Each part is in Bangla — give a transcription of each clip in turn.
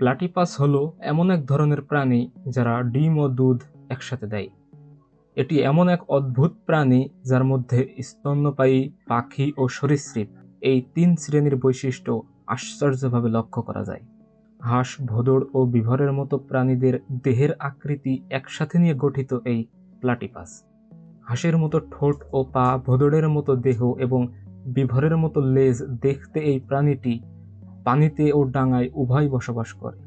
প্লাটিপাস হলো এমন এক ধরনের প্রাণী যারা ডিম ও দুধ একসাথে দেয়। এটি এমন এক অদ্ভুত প্রাণী যার মধ্যে স্তন্যপায়ী, পাখি ও সরীসৃপ এই তিন শ্রেণির বৈশিষ্ট্য আশ্চর্যভাবে লক্ষ্য করা যায়। হাঁস ভোদড় ও বিভরের মতো প্রাণীদের দেহের আকৃতি একসাথে নিয়ে গঠিত এই প্লাটিপাস। হাঁসের মতো ঠোঁট ও পা ভোদড়ের মতো দেহ এবং বিভরের মতো লেজ দেখতে এই প্রাণীটি পানিতে ও ডাঙায় উভয় বসবাস করে।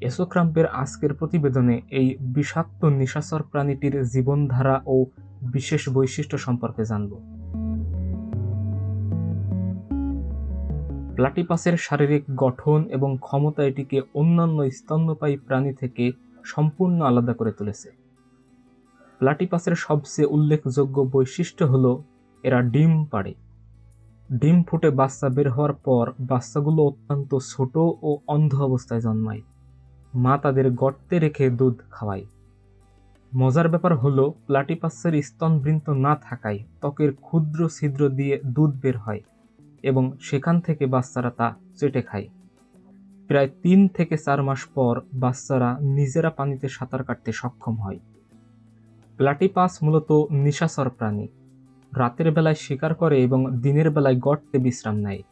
এসোক্রাম্পের আজকের প্রতিবেদনে এই বিষাক্ত নিশাচর প্রাণীটির জীবনধারা ও বিশেষ বৈশিষ্ট্য সম্পর্কে জানব। প্লাটিপাসের শারীরিক গঠন এবং ক্ষমতা এটিকে অন্যান্য স্তন্যপায়ী প্রাণী থেকে সম্পূর্ণ আলাদা করে তুলেছে। প্লাটিপাসের সবচেয়ে উল্লেখযোগ্য বৈশিষ্ট্য হল, এরা ডিম পাড়ে। ডিম ফুটে বাচ্চা বের হওয়ার পর বাচ্চাগুলো অত্যন্ত ছোট ও অন্ধ অবস্থায় জন্মায়। মা তাদের গর্তে রেখে দুধ খাওয়ায়। মজার ব্যাপার হলো, প্লাটিপাসের স্তনবৃন্ত না থাকায় ত্বকের ক্ষুদ্র ছিদ্র দিয়ে দুধ বের হয় এবং সেখান থেকে বাচ্চারা তা চেটে খায়। প্রায় তিন থেকে চার মাস পর বাচ্চারা নিজেরা পানিতে সাঁতার কাটতে সক্ষম হয়। প্লাটিপাস মূলত নিশাচর প্রাণী। রাতের বেলায় শিকার করে এবং দিনের বেলায় গর্তে বিশ্রাম নেয়।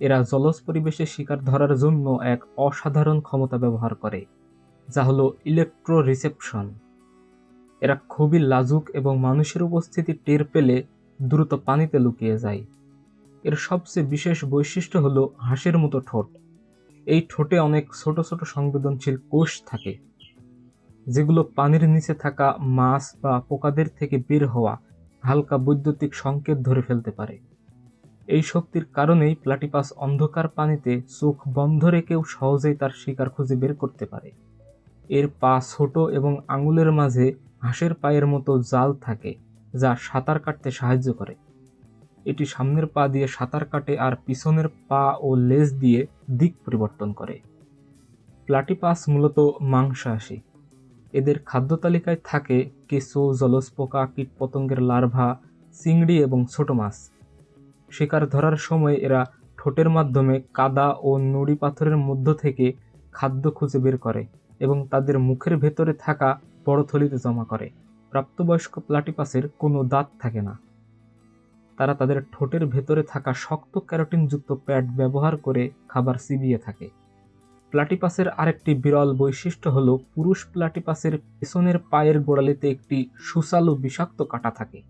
এরা জলজ পরিবেশে শিকার ধরার জন্য এক অসাধারণ ক্ষমতা ব্যবহার করে, যা হলো ইলেকট্রো রিসেপশন এরা খুবই লাজুক এবং মানুষের উপস্থিতি টের পেলে দ্রুত পানিতে লুকিয়ে যায়। এর সবচেয়ে বিশেষ বৈশিষ্ট্য হলো হাঁসের মতো ঠোঁট। এই ঠোঁটে অনেক ছোট ছোট সংবেদনশীল কোষ থাকে, যেগুলো পানির নিচে থাকা মাছ বা পোকাদের থেকে বের হওয়া হালকা বৈদ্যুতিক সংকেত ধরে ফেলতে পারে। এই শক্তির কারণেই প্লাটিপাস অন্ধকার পানিতে চোখ বন্ধ রেখেও সহজেই তার শিকার খুঁজে বের করতে পারে। এর পা ছোট এবং আঙুলের মাঝে হাঁসের পায়ের মতো জাল থাকে, যা সাঁতার কাটতে সাহায্য করে। এটি সামনের পা দিয়ে সাঁতার কাটে আর পিছনের পা ও লেজ দিয়ে দিক পরিবর্তন করে। প্লাটিপাস মূলত মাংসাশী এদের খাদ্য তালিকায় থাকে কেঁচো, জলজ পোকা, কীটপতঙ্গের লার্ভা, চিংড়ি এবং ছোট মাছ। শিকার ধরার সময় এরা ঠোঁটের মাধ্যমে কাদা ও নুড়ি পাথরের মধ্য থেকে খাদ্য খুঁজে বের করে এবং তাদের মুখের ভেতরে থাকা বড় থলিতে জমা করে। প্রাপ্তবয়স্ক প্লাটিপাসের কোনো দাঁত থাকে না। তারা তাদের ঠোঁটের ভেতরে থাকা শক্ত ক্যারোটিনযুক্ত প্যাড ব্যবহার করে খাবার চিবিয়ে থাকে। প্লাটিপাসের আরেকটি বিরল বৈশিষ্ট্য হল পুরুষ প্লাটিপাসের পেছনের পায়ের গোড়ালিতে একটি সুচালু বিষাক্ত কাঁটা থাকে।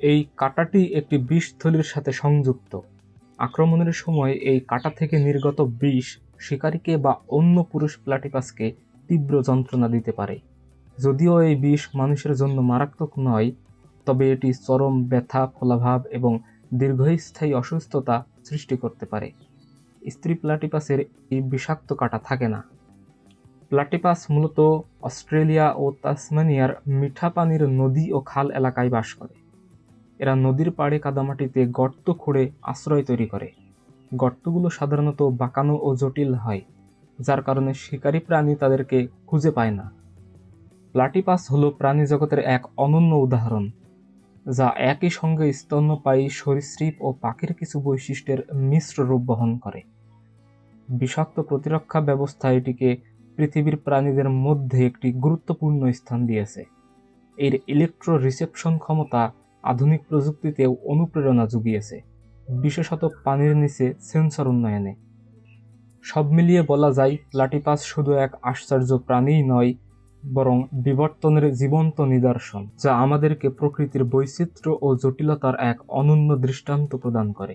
এই কাঁটাটি একটি বিষথলির সাথে সংযুক্ত। আক্রমণের সময় এই কাঁটা থেকে নির্গত বিষ শিকারীকে বা অন্য পুরুষ প্লাটিপাসকে তীব্র যন্ত্রণা দিতে পারে। যদিও এই বিষ মানুষের জন্য মারাত্মক নয়, তবে এটি চরম ব্যথা ফলাভাব এবং দীর্ঘস্থায়ী অসুস্থতা সৃষ্টি করতে পারে। স্ত্রী প্লাটিপাসের এই বিষাক্ত কাঁটা থাকে না। প্লাটিপাস মূলত অস্ট্রেলিয়া ও তাসমানিয়ার মিঠা পানির নদী ও খাল এলাকায় বাস করে। এরা নদীর পাড়ে কাদামাটিতে গর্ত খুঁড়ে আশ্রয় তৈরি করে। গর্তগুলো সাধারণত বাঁকানো ও জটিল হয়, যার কারণে শিকারী প্রাণী তাদেরকে খুঁজে পায় না। প্লাটিপাস হলো প্রাণী জগতের এক অনন্য উদাহরণ। যা একই সঙ্গে স্তন্যপায়ী সরীসৃপ ও পাখির কিছু বৈশিষ্ট্যের মিশ্র রূপ বহন করে। বিষাক্ত প্রতিরক্ষা ব্যবস্থা এটিকে পৃথিবীর প্রাণীদের মধ্যে একটি গুরুত্বপূর্ণ স্থান দিয়েছে। এর ইলেকট্রো রিসেপশন ক্ষমতা আধুনিক প্রযুক্তিতেও অনুপ্রেরণা জুগিয়েছে, বিশেষত পানির নিচে সেন্সর উন্নয়নে। সব মিলিয়ে বলা যায়, প্লাটিপাস শুধু এক আশ্চর্য প্রাণীই নয় বরং বিবর্তনের জীবন্ত নিদর্শন, যা আমাদেরকে প্রকৃতির বৈচিত্র্য ও জটিলতার এক অনন্য দৃষ্টান্ত প্রদান করে।